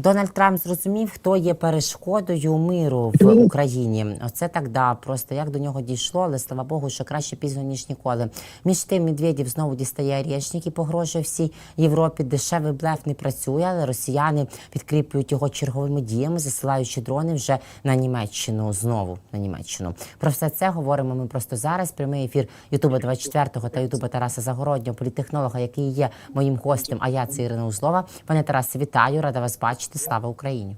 Дональд Трамп зрозумів, хто є перешкодою миру в Україні. Оце так да. Просто як до нього дійшло, але слава Богу, що краще пізно ніж ніколи. Між тим Медведєв знову дістає річник і погрожує всій Європі. Дешевий блеф не працює, але росіяни підкріплюють його черговими діями, засилаючи дрони вже на Німеччину. Знову на Німеччину. Про все це говоримо ми просто зараз. Прямий ефір Ютуба 24 та Ютуба Тараса Загороднього, політехнолога, який є моїм гостем. А я це Ірина Узлова. Пане Тарасе, вітаю, рада вас бачити. Слава Україні!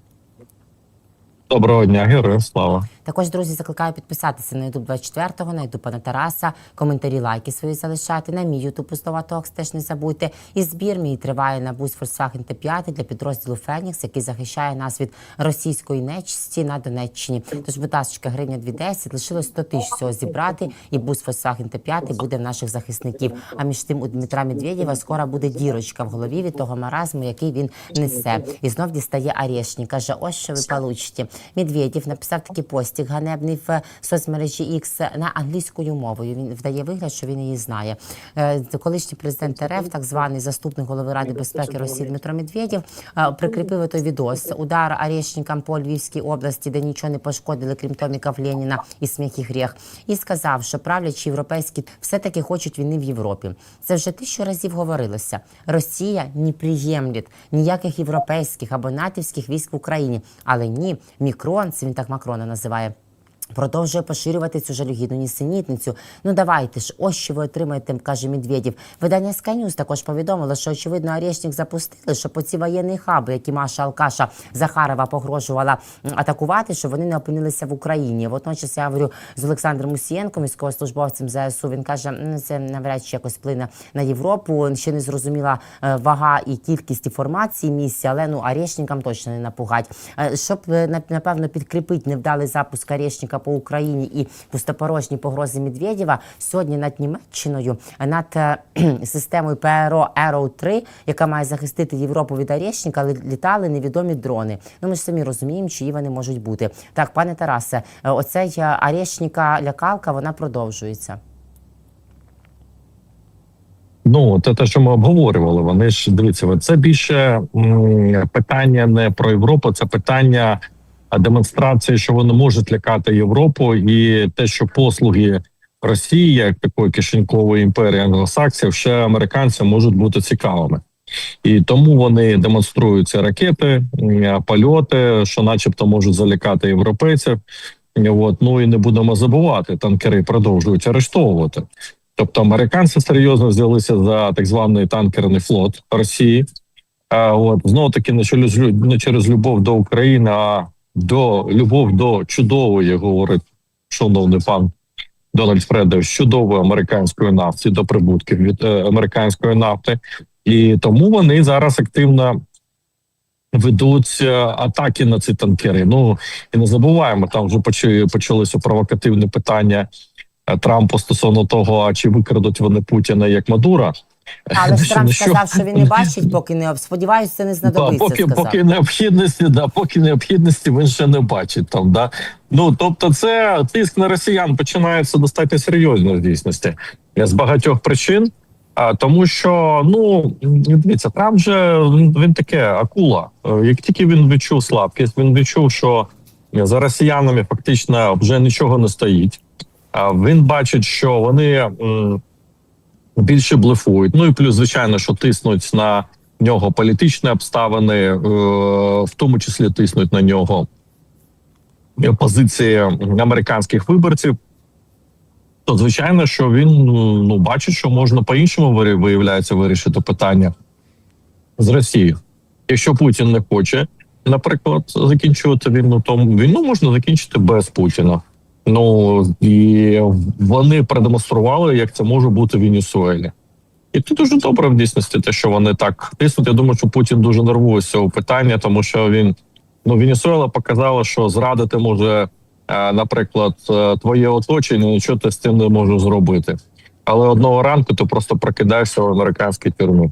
Доброго дня, героям слава. Також, друзі, закликаю підписатися на YouTube 24-го, на YouTube пана Тараса, коментарі, лайки свої залишати, на мій YouTube Узлова Токс теж не забудьте. І збір мій триває на бус Volkswagen Т5 для підрозділу Фенікс, який захищає нас від російської нечисті на Донеччині. Тож, будь ласка, гривня 210, лишилось 100 тисяч всього зібрати, і бус Volkswagen Т5 буде в наших захисників. А між тим у Дмитра Медведєва скоро буде дірочка в голові від того маразму, який він несе. І знов дістає Арешні. Каже, ось що ви получите. Медведєв написав такий постік ганебний в соцмережі X на англійською мовою. Він вдає вигляд, що він її знає. Е, Колишній президент РФ, так званий заступник голови Ради безпеки Росії Дмитро Медведєв, е, прикріпив той відос. Удар арешникам по Львівській області, де нічого не пошкодили, крім томіків Леніна і сміх і гріх. І сказав, що правлячі європейські все-таки хочуть війни в Європі. Це вже тисячу разів говорилося. Росія не приємлять ніяких європейських або натівських військ в Україні. Але ні, Мікрон, це він так Макрона називає. Продовжує поширювати цю жалюгідну нісенітницю. Ну давайте ж, ось що ви отримаєте, каже Медведєв. Видання News також повідомило, що очевидно Орешник запустили, що по ці воєнні хаби, які Маша Алкаша Захарова погрожувала атакувати, що вони не опинилися в Україні. Водночас я говорю з Олександром Мусієнком, військовослужбовцем ЗСУ. Він каже, «М, це навряд чи якось вплине на Європу. Ще не зрозуміла е, вага і кількість інформації місії, але ну Орешникам точно не напугать. Е, Щоб е, напевно підкріпити невдалий запуск Орешника по Україні і пустопорожні погрози Медведєва, сьогодні над Німеччиною, над е, системою ПРО Arrow 3 яка має захистити Європу від Орешника, ли- літали невідомі дрони. Ну ми ж самі розуміємо, чиї вони можуть бути. Так, пане Тарасе, е, оцей е, лякалка вона продовжується. Ну, це те, що ми обговорювали. Вони ж дивіться, це більше м, питання не про Європу, це питання а, демонстрації, що вони можуть лякати Європу, і те, що послуги Росії, як такої кишенькової імперії англосаксів, ще американцям можуть бути цікавими. І тому вони демонструють ці ракети, польоти, що, начебто, можуть залякати європейців. От ну і не будемо забувати, танкери продовжують арештовувати. Тобто американці серйозно взялися за так званий танкерний флот Росії. От знову таки не через не через любов до України, а до любов до чудової, говорить шановний пан Дональд Фредович, чудової американської нафти до прибутків від е, американської нафти, і тому вони зараз активно ведуть е, атаки на ці танкери. Ну і не забуваємо, там вже почали почалися провокативні питання е, Трампу стосовно того, а чи викрадуть вони Путіна як Мадура. Але ж Трамп сказав, що він не бачить, поки не сподіваюся, це не Да, знадобиться. поки, сказав. поки необхідності, да, поки необхідності він ще не бачить там. Да. Ну тобто, це тиск на росіян починається достатньо серйозно в дійсності з багатьох причин. А тому, що ну дивіться, Трамп же він, таке акула. Е, Як тільки він відчув слабкість, він відчув, що за росіянами фактично вже нічого не стоїть. А він бачить, що вони більше блефують. Ну і плюс, звичайно, що тиснуть на нього політичні обставини, е, в тому числі тиснуть на нього позиції американських виборців. То звичайно, що він ну бачить, що можна по-іншому виявляється вирішити питання з Росією. Якщо Путін не хоче, наприклад, закінчувати війну, то війну можна закінчити без Путіна. Ну і вони продемонстрували, як це може бути в Венесуелі. І це дуже добре в дійсності, те, що вони так тиснуть. Я думаю, що Путін дуже нервує з цього питання, тому що він ну Венесуела показала, що зрадити може, е, наприклад, е, твоє оточення, нічого ти з цим не можеш зробити. Але одного ранку ти просто прокидаєшся в американській тюрмі.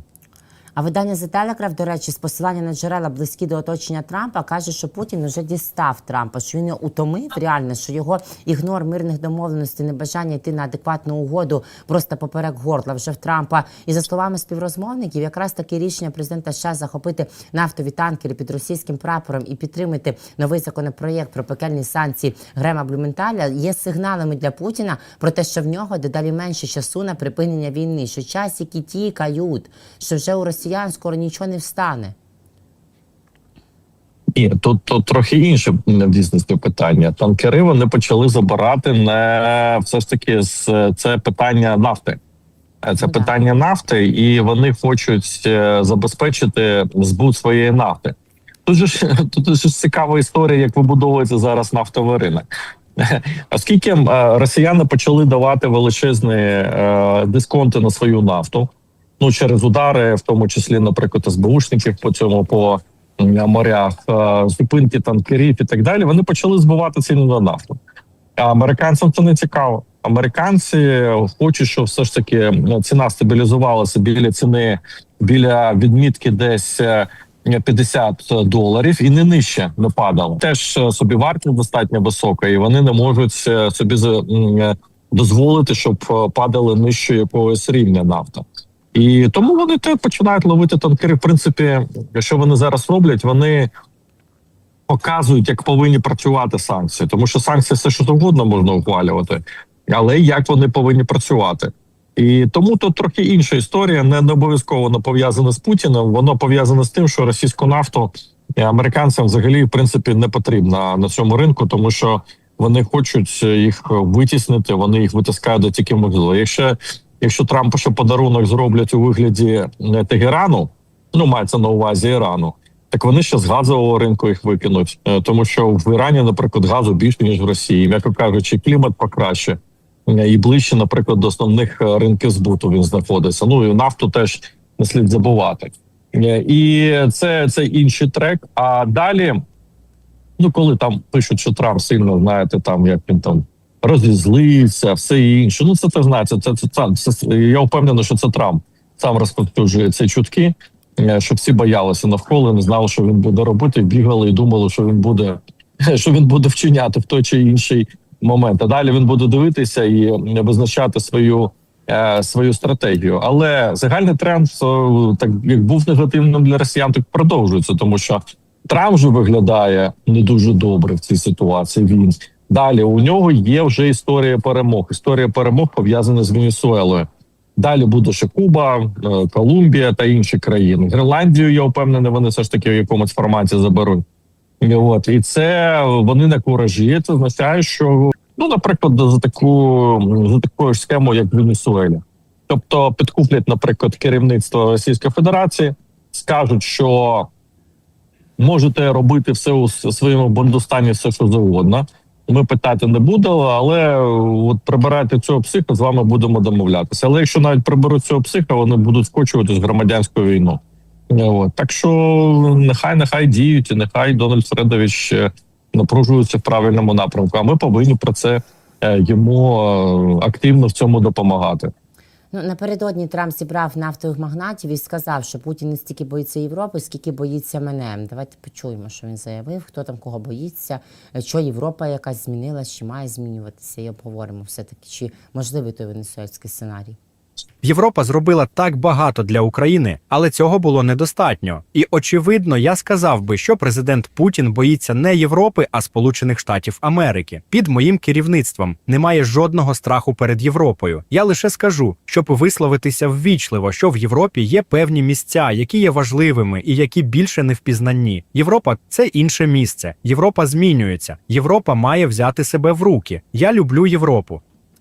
А видання The Telegraph, до речі, з посилання на джерела близькі до оточення Трампа каже, що Путін вже дістав Трампа, що він утомив реально, що його ігнор мирних домовленостей, небажання йти на адекватну угоду просто поперек горла вже в Трампа. І за словами співрозмовників, якраз таке рішення президента США захопити нафтові танкери під російським прапором і підтримати новий законопроєкт про пекельні санкції Грема Блюменталя є сигналами для Путіна про те, що в нього дедалі менше часу на припинення війни, що часики тікають, що вже у росіян скоро нічого не встане. Ні, тут, тут трохи інше в дійсності питання. Танкери вони почали забирати не все ж таки з це питання нафти. Е, Це Ну, питання нафти, і вони хочуть е, забезпечити збут своєї нафти. Тут ж тут ж цікава історія, як вибудовується зараз нафтовий ринок. Оскільки е, росіяни почали давати величезні дисконти на свою нафту, ну через удари, в тому числі, наприклад, СБУшників по цьому по морях, е, зупинки танкерів і так далі, вони почали збивати ціну на нафту. А американцям це не цікаво. Американці хочуть, щоб все ж таки ціна стабілізувалася біля ціни, біля відмітки десь. е, 50 доларів і не нижче не падало. Теж е, собі вартість достатньо висока, і вони не можуть е, собі е, дозволити, щоб е, падали нижче якогось рівня нафта. І тому вони те починають ловити танкери. В принципі, що вони зараз роблять, вони показують, як повинні працювати санкції, тому що санкції все що завгодно можна ухвалювати, але як вони повинні працювати. І тому тут трохи інша історія, не, не обов'язково пов'язана з Путіним. Воно пов'язане з тим, що російську нафту е, американцям взагалі в принципі не потрібна на цьому ринку, тому що вони хочуть їх витіснити, вони їх витискають до тільки можливо. Якщо якщо Трампу ще подарунок зроблять у вигляді е, Тегерану, ну мається на увазі Ірану, так вони ще з газового ринку їх викинуть, Е, тому що в Ірані, наприклад, газу більше ніж в Росії. М'яко кажучи, клімат покраще е, і ближче, наприклад, до основних ринків збуту він знаходиться. Ну і нафту теж не слід забувати. І це, це інший трек. А далі, ну коли там пишуть, що Трамп сильно знаєте, там як він там розізлився, все інше. Ну це теж знаєте, це, це, це, це я впевнений, що це Трамп сам розповсюджує ці чутки, е, що всі боялися навколо, не знали, що він буде робити, бігали і думали, що він буде, що він буде вчиняти в той чи інший момент. А далі він буде дивитися і е, визначати свою. е, Свою стратегію, але загальний тренд так як був негативним для росіян, так продовжується, тому що Трамп вже виглядає не дуже добре в цій ситуації. Він далі у нього є вже історія перемог. Історія перемог пов'язана з Венесуелою. Далі буде ще Куба, е, Колумбія та інші країни. Гренландію я впевнений, вони все ж таки в якомусь форматі заберуть. І От і це вони на куражі. Це означає, що ну, наприклад, за таку за такою ж схемою, як в Венесуелі. Тобто підкуплять, наприклад, керівництво Російської Федерації, скажуть, що можете робити все у своєму бандустані, все що завгодно. Ми питати не будемо, але от прибирайте цього психа, з вами будемо домовлятися. Але якщо навіть приберуть цього психа, вони будуть скочувати з громадянську війну. От. Так що нехай нехай діють, і нехай Дональд Фредович е, напружується в правильному напрямку. А ми повинні про це е, йому е, активно в цьому допомагати. Ну напередодні Трамп зібрав нафтових магнатів і сказав, що Путін не стільки боїться Європи, скільки боїться мене. Давайте почуємо, що він заявив, хто там кого боїться, е, що Європа якась змінилась, чи має змінюватися. І обговоримо все таки, чи можливий той венесуельський сценарій. Європа зробила так багато для України, але цього було недостатньо. І очевидно, я сказав би, що президент Путін боїться не Європи, а Сполучених Штатів Америки. Під моїм керівництвом немає жодного страху перед Європою. Я лише скажу, щоб висловитися ввічливо, що в Європі є певні місця, які є важливими і які більше не впізнанні. Європа це інше місце. Європа змінюється. Європа має взяти себе в руки. Я люблю Європу.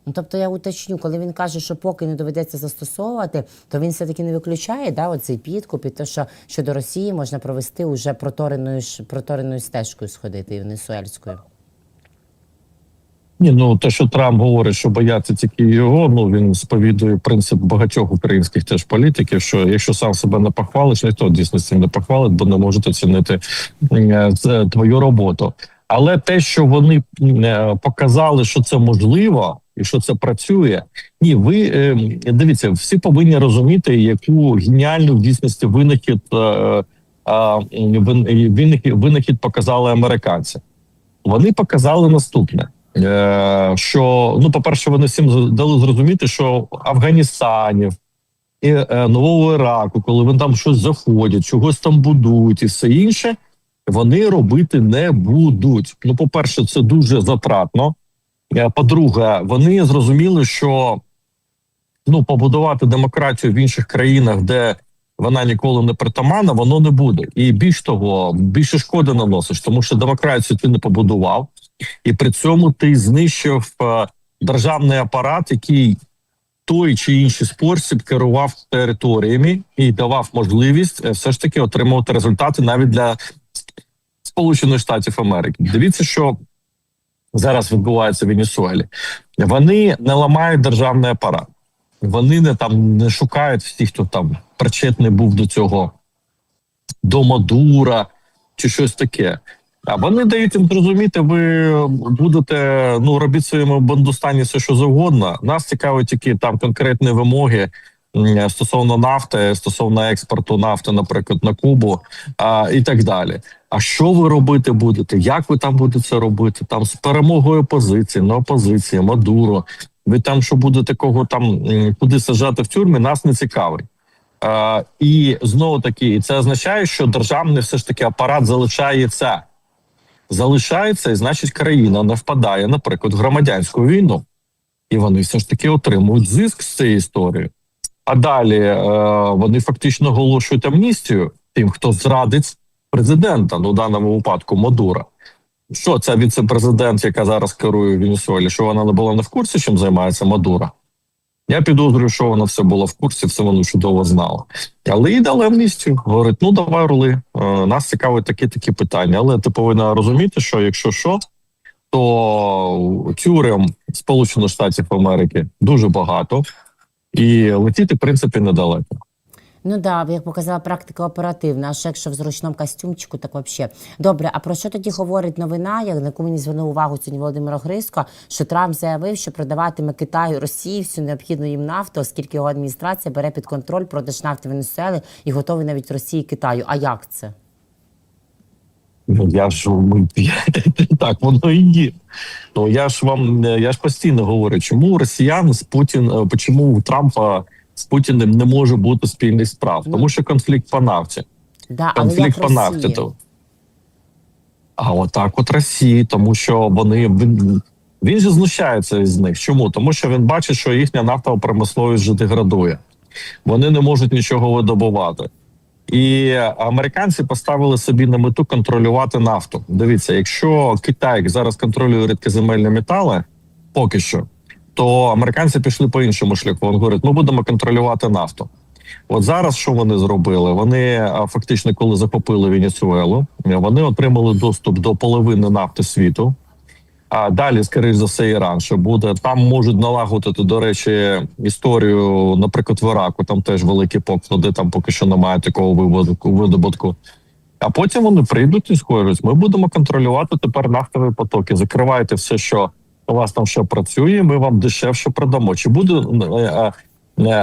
Ну, тобто я уточню, коли він каже, що поки не доведеться застосовувати, то він все-таки не виключає да, оцей підкуп і те, що щодо Росії можна провести уже протореною протореною стежкою сходити венесуельською. Ні, ну те, що Трамп говорить, що бояться тільки його. Ну він сповідує принцип багатьох українських теж політиків. Що якщо сам себе не похвалиш, ніхто в дійсності не похвалить, бо не можуть оцінити е, твою роботу. Але те, що вони е, показали, що це можливо, і що це працює. Ні, ви е, дивіться, всі повинні розуміти, яку геніальну в дійсності винахід е, е, винахід, винахід показали американці. Вони показали наступне. Е, що ну, по-перше, вони всім дали зрозуміти, що Афганістанів і е, нового Іраку, коли вони там щось заходять, чогось там будують і все інше, вони робити не будуть. Ну, по-перше, це дуже затратно. Е, По-друге, вони зрозуміли, що ну, побудувати демократію в інших країнах, де вона ніколи не притаманна, воно не буде. І більш того, більше шкоди наносиш, тому що демократію ти не побудував, і при цьому ти знищив е, державний апарат, який той чи інший спосіб керував територіями і давав можливість е, все ж таки отримувати результати навіть для Сполучених Штатів Америки. Дивіться, що зараз відбувається в Венесуелі. Вони не ламають державний апарат, вони не там не шукають всіх, хто там причетний був до цього, до Мадура чи щось таке. А вони дають їм зрозуміти, ви будете ну робіть своєму бандустані все, що завгодно. Нас цікавить тільки там конкретні вимоги стосовно нафти, стосовно експорту нафти, наприклад, на Кубу а, і так далі. А що ви робити будете? Як ви там будете це робити? Там з перемогою опозиції, не опозиції, Мадуро. Ви там що будете кого там куди сажати в тюрмі, нас не цікавить. Е, і знову таки, це означає, що державний все ж таки апарат залишається. Залишається, і значить, країна не впадає, наприклад, в громадянську війну, і вони все ж таки отримують зиск з цієї історії. А далі е, вони фактично оголошують амністію тим, хто зрадить президента, ну в даному випадку Мадура. Що ця віце-президент, яка зараз керує в Венесуелі, що вона не була не в курсі, чим займається Мадура? Я підозрюю, що вона все була в курсі, все воно чудово знала. Але їй дали амністію. Говорить: ну давай рули. Е, Нас цікавить такі такі питання. Але ти повинна розуміти, що якщо що, то тюрем Сполучених Штатів Америки дуже багато, і летіти, в принципі, недалеко. Ну да, як показала практика оперативна, а ще якщо в зручному костюмчику, так взагалі. Добре, а про що тоді говорить новина, як на яку мені звернув увагу сьогодні Володимир Грицько, що Трамп заявив, що продаватиме Китаю Росії всю необхідну їм нафту, оскільки його адміністрація бере під контроль продаж нафти Венесуели і готовий навіть Росії Китаю. А як це? Ну я ж ми, так воно і є. Ну я ж вам е, я ж постійно говорю, чому росіян з Путін, е, чому у Трампа з Путіним не може бути спільних справ, Ну. тому що конфлікт по нафті. Да, але конфлікт по нафті. То. А отак от Росії, тому що вони він, він же знущається з них. Чому? Тому що він бачить, що їхня нафтова промисловість вже деградує. Вони не можуть нічого видобувати. І американці поставили собі на мету контролювати нафту. Дивіться, якщо Китай зараз контролює рідкоземельні метали, поки що, то американці пішли по іншому шляху. Вони говорять, ми будемо контролювати нафту. От зараз що вони зробили? Вони фактично, коли захопили Венесуелу, е, вони отримали доступ до половини нафти світу. А далі, скоріш за все, Іран що буде. Там можуть налагодити, до речі, історію, наприклад, в Іраку. Там теж великі поклади, там поки що немає такого видобутку. А потім вони прийдуть і скажуть: ми будемо контролювати тепер нафтові потоки. Закривайте все, що у вас там ще працює. Ми вам дешевше продамо. Чи буде е, е, е,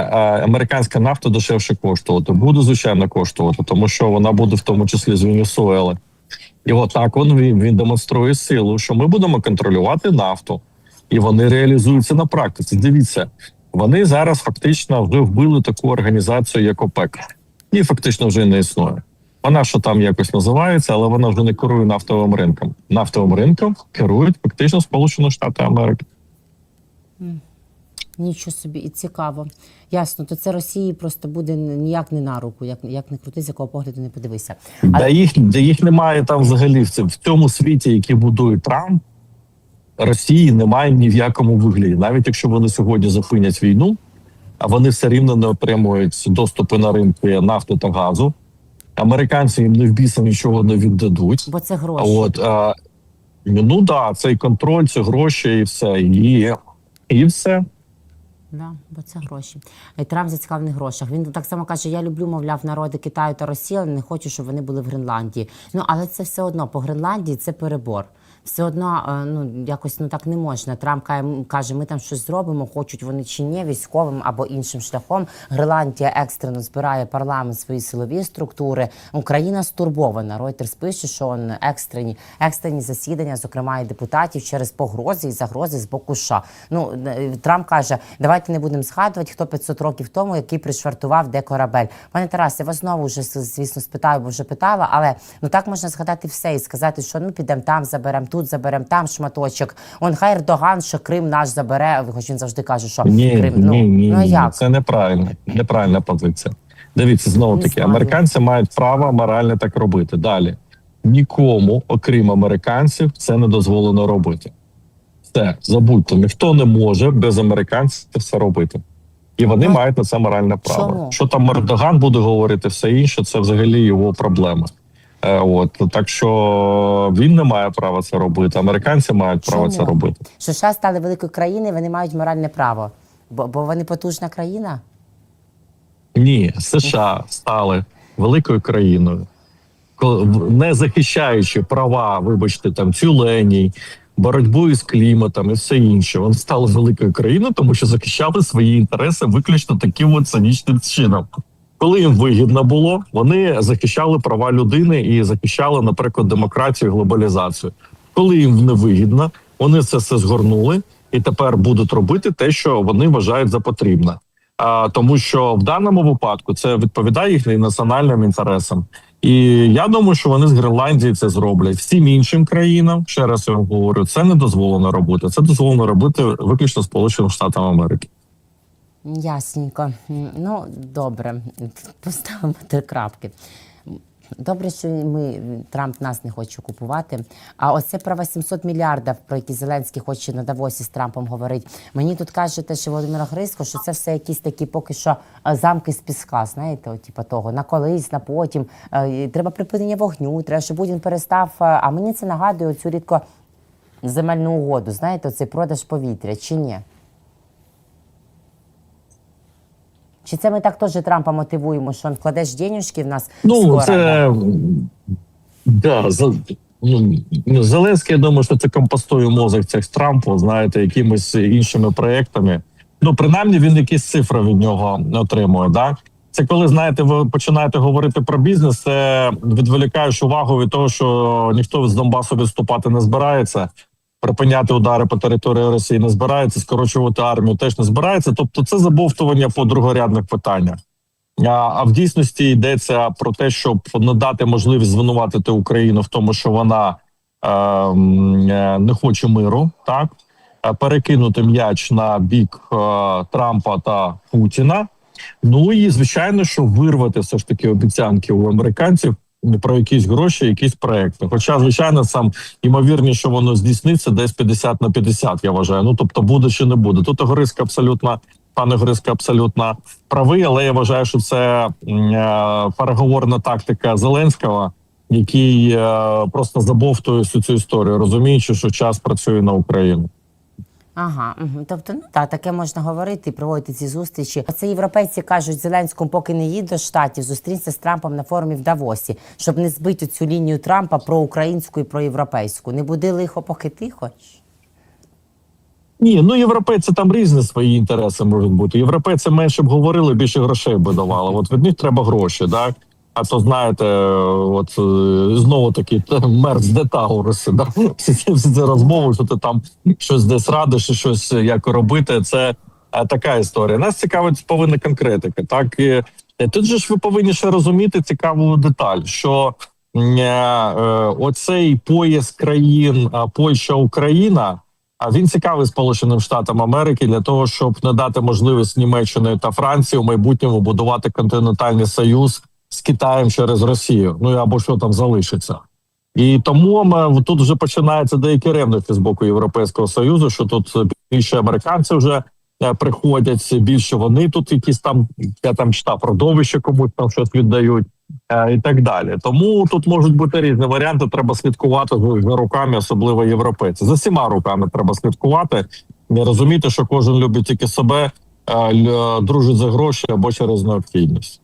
американська нафта дешевше коштувати? Буде звичайно коштувати, тому що вона буде в тому числі з Венесуели. І отак він, він, демонструє силу, що ми будемо контролювати нафту, і вони реалізуються на практиці. Дивіться, вони зараз фактично вже вбили таку організацію, як ОПЕК, і фактично вже не існує. Вона що там якось називається, але вона вже не керує нафтовим ринком. Нафтовим ринком керують фактично Сполучені Штати Америки. Нічого собі, і цікаво. Ясно, то це Росії просто буде ніяк не на руку, як, як не крути, з якого погляду не подивися. Де їх, де їх немає там взагалі в цьому, в цьому світі, який будує Трамп, Росії немає ні в якому вигляді. Навіть якщо вони сьогодні зупинять війну, а вони все рівно не отримують доступи на ринки нафти та газу. Американці їм не в біса нічого не віддадуть. Бо це гроші. от а, ну да, цей контроль, це гроші, і все. І, і все. Да, бо це гроші. І Трамп зацікавлений в грошах. Він так само каже: я люблю, мовляв, народи Китаю та Росії, але не хочу, щоб вони були в Гренландії. Ну але це все одно по Гренландії це перебор. Все одно е, ну якось ну так не можна. Трамп каже, ми там щось зробимо, хочуть вони чи ні, військовим або іншим шляхом. Гренландія екстрено збирає парламент свої силові структури. Україна стурбована. Ройтерс пише, що он екстрені екстрені засідання, зокрема і депутатів, через погрози і загрози з боку США. Ну е, Трамп каже, давайте не будемо згадувати, хто 500 років тому, який пришвартував де корабель. Пане Тарасе, вас знову вже звісно спитаю, бо вже питала, але ну так можна згадати все і сказати, що ну підемо там, заберемо тут, заберемо там шматочок. Он хай Ердоган, що Крим наш забере. Хоч він завжди каже, що Ні, Крим ну, ні, ні, ну ні, як? це неправильно, неправильна позиція. Дивіться, знову таки, американці мають право морально так робити. Далі нікому, окрім американців, це не дозволено робити. Все, забудьте, ніхто не може без американців це робити. І вони Ну, мають на це моральне право. чому? Що там Ердоган буде говорити, все інше, це взагалі його проблема. Е, от так що він не має права це робити. Американці мають право Чому? це робити. Що США стали великою країною, вони мають моральне право, бо, бо вони потужна країна. Ні, США стали великою країною, не захищаючи права, вибачте, там тюленій, боротьбу із кліматом і все інше. Вони стали великою країною, тому що захищали свої інтереси виключно таким от цинічним чином. Коли їм вигідно було, вони захищали права людини і захищали, наприклад, демократію, і глобалізацію. Коли їм не вигідно, вони це все згорнули і тепер будуть робити те, що вони вважають за потрібне. А, тому що в даному випадку це відповідає їхнім національним інтересам. І я думаю, що вони з Гренландії це зроблять. Всім іншим країнам, ще раз я вам говорю, це не дозволено робити. Це дозволено робити виключно Сполученим Штатам Америки. Ясненько. Ну, добре, поставимо три крапки. Добре, що ми Трамп нас не хоче купувати. А оце про 800 мільярдів, про які Зеленський хоче на Давосі з Трампом говорити. Мені тут кажете, що Володимира Грицько, що це все якісь такі поки що е, замки з піска. Знаєте, от, типа того, на колись, на потім. Е, Треба припинення вогню, треба, щоб Путін перестав. е, А мені це нагадує цю рідко земельну угоду. Знаєте, оцей продаж повітря чи ні? Чи це ми так теж Трампа мотивуємо, що він вкладеш денежки в нас Ну скоро? це да, за, ну, Зеленський, я думаю, що це компостує мозок цих Трампу, знаєте, якимись іншими проектами. Ну, принаймні, він якісь цифри від нього отримує. Да? Це коли знаєте, ви починаєте говорити про бізнес, це відволікаєш увагу від того, що ніхто з Донбасу відступати не збирається. Припиняти удари по території Росії не збирається, скорочувати армію теж не збирається. Тобто, це забовтування по другорядних питаннях. А, в дійсності йдеться про те, щоб не дати можливість звинуватити Україну в тому, що вона е, е, не хоче миру, так Е, перекинути м'яч на бік е, Трампа та Путіна. Ну і звичайно, що вирвати все ж таки обіцянки у американців про якісь гроші, якісь проекти. Хоча, звичайно, сам ймовірніше, що воно здійсниться десь 50 на 50, Я вважаю. Ну тобто, буде чи не буде. Тут Гориска абсолютно пане Гриска абсолютно правий, але я вважаю, що це е, переговорна тактика Зеленського, який е, просто забовтує всю цю історію, розуміючи, що час працює на Україну. Ага, угу. тобто, ну так, таке можна говорити і проводити ці зустрічі. Оце європейці кажуть Зеленському, поки не їде до штатів, зустрінься з Трампом на форумі в Давосі, щоб не збити цю лінію Трампа про українську і про європейську. Не буде лихо, поки тихо. Ні, ну європейці там різні свої інтереси можуть бути. Європейці менше б говорили, більше грошей би давали. От від них треба гроші, так? А то знаєте, от е, знову таки мерц де Тауруси, да? всі ці розмови, що ти там щось десь радиш і щось як робити. Це е, така історія. Нас цікавить повинна конкретика. Так і е, тут же ж ви повинні ще розуміти цікаву деталь, що е, е, оцей пояс країн е, Польща Україна. А він цікавий Сполученим Штатам Америки для того, щоб надати можливість Німеччини та Франції в майбутньому будувати континентальний союз з Китаєм через Росію. Ну або що там залишиться. І тому ми, тут вже починається деякі ревності з боку Європейського союзу, що тут більше американці вже е, приходять, більше вони тут якісь там я там читав родовище комусь там щось віддають. е, І так далі, тому тут можуть бути різні варіанти. Треба слідкувати за руками, особливо європейці. За всіма руками треба слідкувати. Не розуміти, що кожен любить тільки себе, е, дружить за гроші або через необхідність.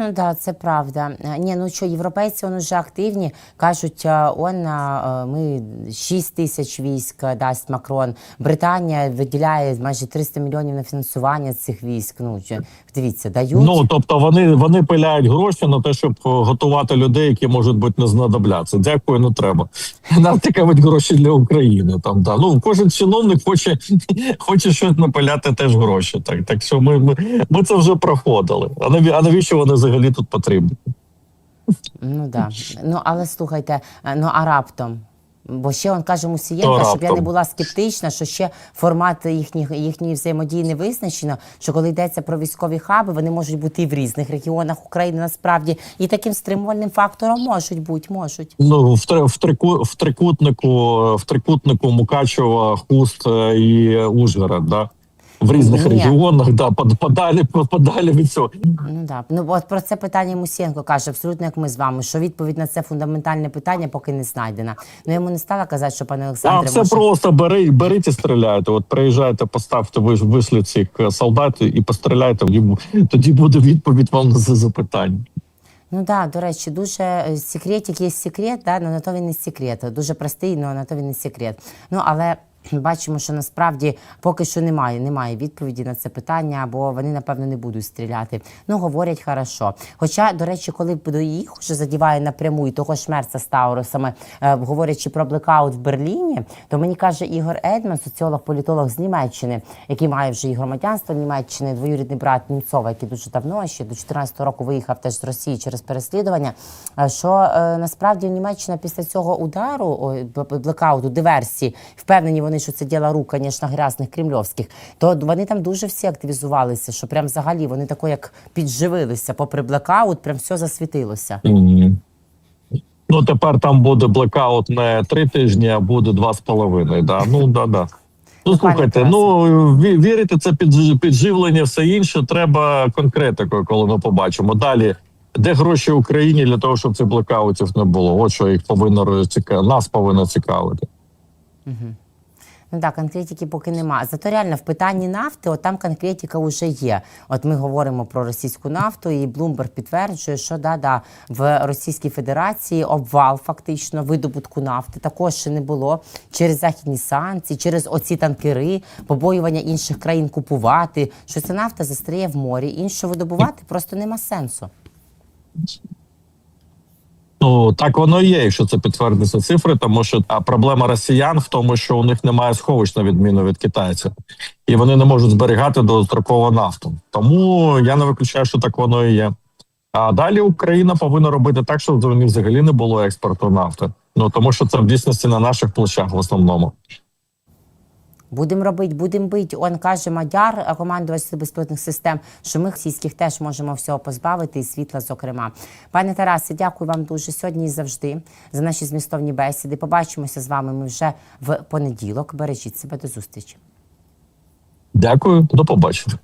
Ну да, це правда. Ні, ну що, європейці вони вже активні. Кажуть, е, он е, ми 6 тисяч військ дасть Макрон. Британія виділяє майже 300 мільйонів на фінансування цих військ. Ну дивіться, дають. Ну тобто вони вони пиляють гроші на те, щоб е, готувати людей, які можуть бути не знадобляться. Дякую, не треба. Нам цікавить гроші для України. Там да ну кожен чиновник хоче хоче щось напиляти теж гроші. Так так що ми, ми, ми це вже проходили. А наві, а навіщо вони взагалі тут потрібні? Ну да. Ну але слухайте, е, ну а раптом. Бо ще он каже Мусієнка, щоб я не була скептична, що ще формат їхніх їхньої взаємодії не визначено. Що коли йдеться про військові хаби, вони можуть бути і в різних регіонах України насправді, і таким стримувальним фактором можуть бути, можуть. Ну в три- в трику в трикутнику, в трикутнику Мукачева, Хуст е, і Ужгород, да. В різних Ні. регіонах, да, под- подалі, подалі від цього. Ну да. Ну от про це питання Мусієнко каже, абсолютно як ми з вами, що відповідь на це фундаментальне питання поки не знайдена. Ну я йому не стала казати, що пане А Олександре, все може... просто бери, беріть і стріляйте. От приїжджайте, поставте ви вишлі цих е, солдатів і постріляйте. Бу- тоді буде відповідь вам на це запитання. Ну да, до речі, дуже е, секретик є секрет, да, але на то він не секрет. Дуже простий, але на то він не секрет. Ну але бачимо, що насправді поки що немає, немає відповіді на це питання, бо вони напевно не будуть стріляти. Ну говорять хорошо. Хоча, до речі, коли їх вже задіває напряму і того ж Мерца з Таурусами, е, говорячи про блекаут в Берліні, то мені каже Ігор Едман, соціолог, політолог з Німеччини, який має вже і громадянство Німеччини, двоюрідний брат Німцова, який дуже давно ще до 14 року виїхав теж з Росії через переслідування. е, Що е, насправді Німеччина після цього удару блекауту, диверсії, впевнені вони, що це діла рук, звісно, грязних кремльовських, то вони там дуже всі активізувалися, що прям взагалі вони тако як підживилися, попри блекаут, прям все засвітилося. Ну тепер там буде блекаут не три тижні, а буде два з половиною. Да. Ну да, да. Ну слухайте, ну вірити це під підживлення, все інше треба конкретикою, коли ми побачимо. Далі, де гроші Україні для того, щоб цих блекаутів не було? От що їх повинно цікавити, нас повинно цікавити. Ну так, конкретики поки нема. Зато реально в питанні нафти, от там конкретика вже є. От ми говоримо про російську нафту, і Блумберг підтверджує, що да, да, в Російській Федерації обвал фактично видобутку нафти також ще не було через західні санкції, через оці танкери, побоювання інших країн купувати. Що ця нафта застряє в морі, іншу видобувати просто нема сенсу. Ну так воно і є, якщо це підтвердиться цифри, тому що а проблема росіян в тому, що у них немає сховищ на відміну від китайців, і вони не можуть зберігати довгостроково нафту. Тому я не виключаю, що так воно і є. А далі Україна повинна робити так, щоб вони взагалі не було експорту нафти. Ну тому що це в дійсності на наших плечах в основному. Будемо робити, будемо бити. Он каже Мадяр, а командувач безпілотних систем, що ми російських теж можемо всього позбавити і світла, зокрема. Пане Тарасе, дякую вам дуже сьогодні і завжди за наші змістовні бесіди. Побачимося з вами. Ми вже в понеділок. Бережіть себе до зустрічі. Дякую, до побачення.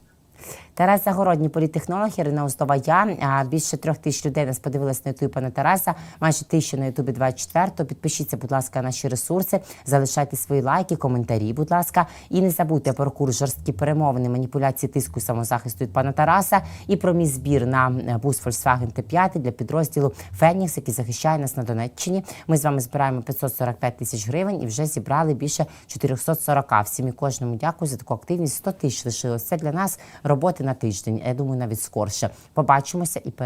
Тарас Загородній політтехнолог, Ірина Устова, я. Більше трьох тисяч людей нас подивились на ютубі пана Тараса, майже тисяча на ютубі 24 Підпишіться, будь ласка, на наші ресурси, залишайте свої лайки, коментарі, будь ласка. І не забудьте про курс жорсткі перемовини, маніпуляції тиску самозахисту від пана Тараса і про мій збір на е, бус Volkswagen Т5 для підрозділу Фенікс, який захищає нас на Донеччині. Ми з вами збираємо 545 тисяч гривень і вже зібрали більше 440. Всім і кожному дякую за таку активність. 100 тисяч лишилось. Це для нас роботи на тиждень. Я думаю, навіть скорше. Побачимося і пере.